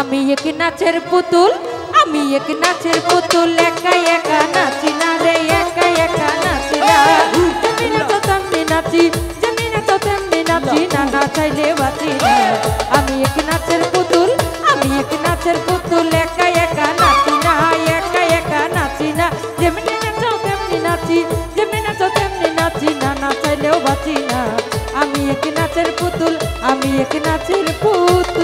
আমি এক নাচের পুতুল, আমি এক নাচের পুতুল একা একা নাচি না রে একা একা নাচি না। যেমনি নাচো তেমনি নাচি যেমনি নাচো তেমনি নাচি না নাচাইলে বাঁচি না। আমি এক নাচের পুতুল, আমি এক নাচের পুতুল একা একা নাচি না একা একা নাচি না। যেমনি নাচো তেমনি নাচি যেমনি নাচো তেমনি নাচি না না নাচাইলেও বাঁচি না। আমি এক নাচের পুতুল, আমি এক নাচের পুতুল।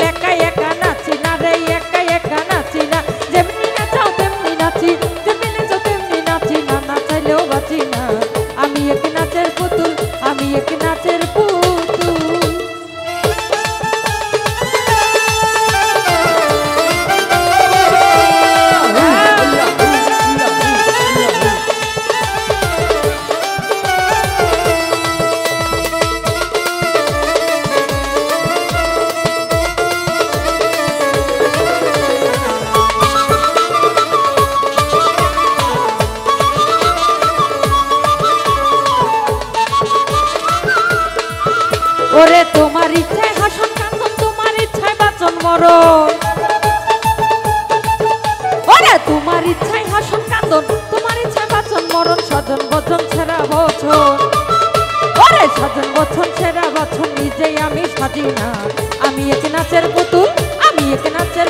তোমার ইচ্ছায় হাসন তোমার ইচ্ছায় বাচন, মরণ স্বজন বচন ছেড়া বছর ওরে স্বজন বচন ছেড়া বছর আমি সাজি না। আমি এক নাচের পুতুল, আমি এক নাচের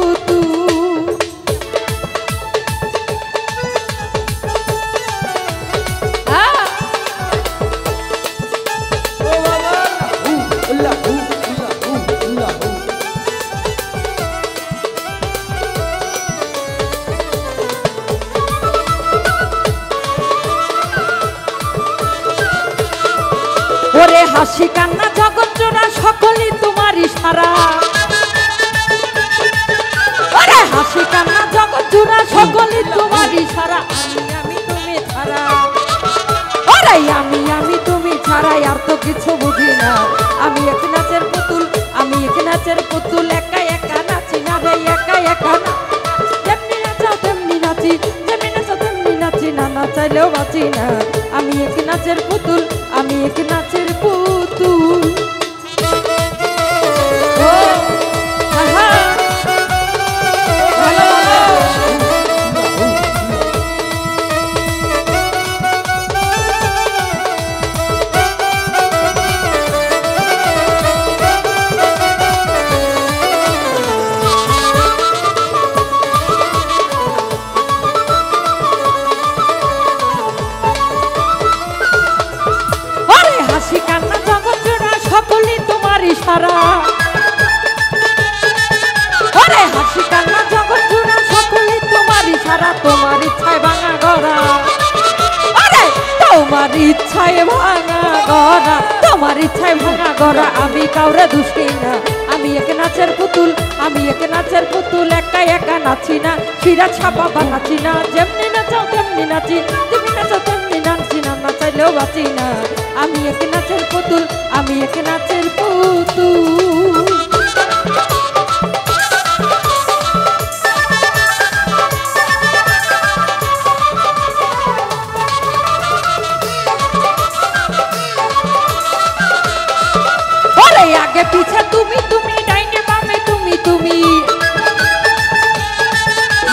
ওরে না নাচাইলেও বাঁচি না। আমি এক নাচের পুতুল আমি এক নাচের তোমার ইচ্ছায় ভাঙা গড়া, তোমার ইচ্ছায় ভাঙা গড়া, আমি কাউরে দুষ্টি না। আমি এক নাচের পুতুল, আমি এক নাচের পুতুল একা একা নাচি না, শিরা ছাপা বা নাচি না, যেমনি নাচাও তেমনি নাচি তেমনি নাচাও তেমনি নাচি না, নাচাইলেও বাঁচি না। আমি এক নাচের পুতুল, আমি এক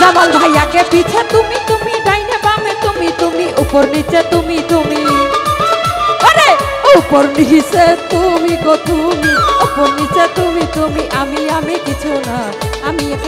জামাল ভাইয়াকে পিছে, তুমি তুমি, ডাইনে বামে, তুমি তুমি, উপর নিচে, তুমি তুমি। আরে, উপর নিচে তুমি গো তুমি, উপর নিচে তুমি তুমি, আমি আমি কিছু না, আমি এক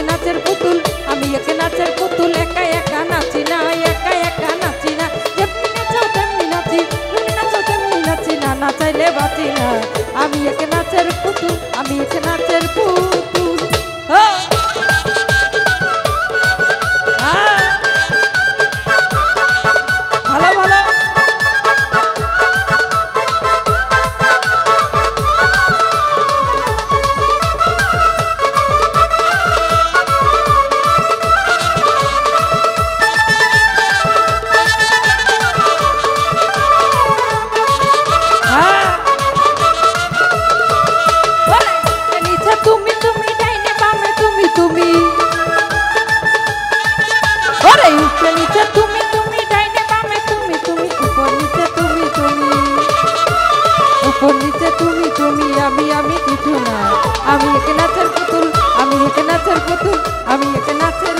তুমি আমি আমি কিছু না। আমি এক নাচের পুতুল, আমি এক নাচের পুতুল, আমি এক নাচের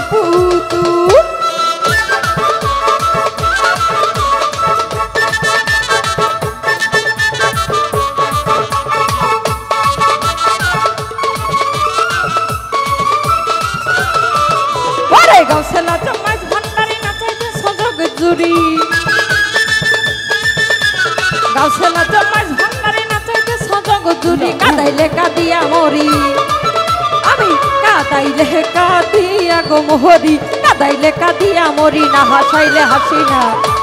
কাদাইলে কাদিয়া মরি। আমি কাদাইলে কাদিয়া গো মোহরি কাদাইলে কাদিয়া মরি, না হাসাইলে হাসি না।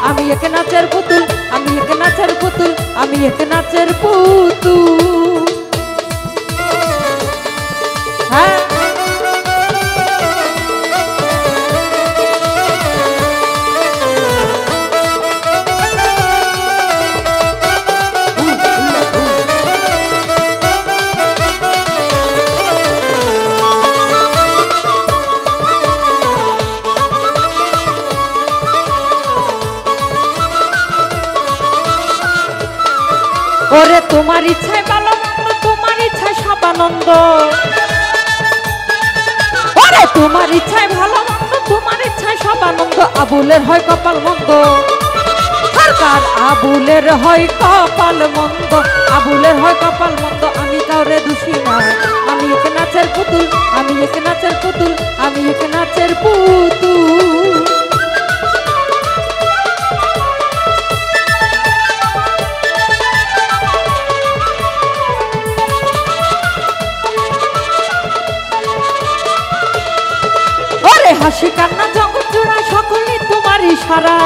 আমি এক নাচের পুতুল, আমি এক নাচের পুতুল, আমি এক নাচের পুতুল। ওরে, তোমার ইচ্ছায় ভালো তোমার ইচ্ছায় সব আনন্দ ওরে, তোমার ইচ্ছায় ভালো মন্দ তোমার ইচ্ছায় সব আনন্দ আবুলের হয় কপাল মন্দ। সরকার, আবুলের হয় কপাল মন্দ। আবুলের হয় কপাল মন্দ, আমি কাউরে দোষী না। আমি এক নাচের পুতুল, আমি এক নাচের পুতুল, আমি এক নাচের পুতুল। ওরে না জগৎ জোড়া, সকলে তোমার ইশারা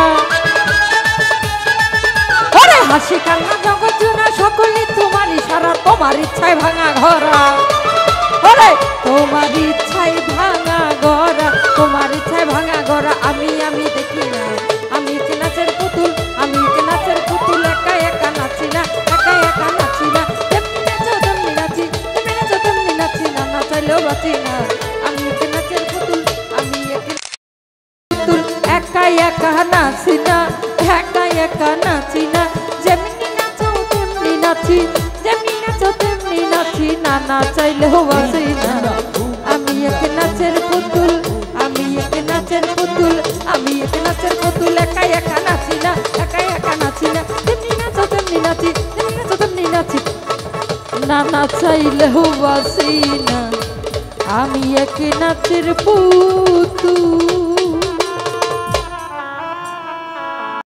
ওরে হাসি কান্না জগৎ জোড়া, সকলে তোমার ইশারা তোমার ইচ্ছায় ভাঙা ঘরা। ওরে তোমার একা নাচি না, একা একা নাচি না। যেমনি নাচো, তেমনি নাচি, যেমনি নাচো, তেমনি নাচি। না না নাচাইলেও বাঁচি না। আমি এক নাচের পুতুল, আমি এক নাচের পুতুল, আমি এক নাচের পুতুল। একা একা নাচি না, একা একা নাচি না। তেমনি নাচো, তেমনি নাচি তেমনি নাচো, তেমনি নাচি। না না নাচাইলেও বাঁচি না। আমি এক নাচের পুতুল।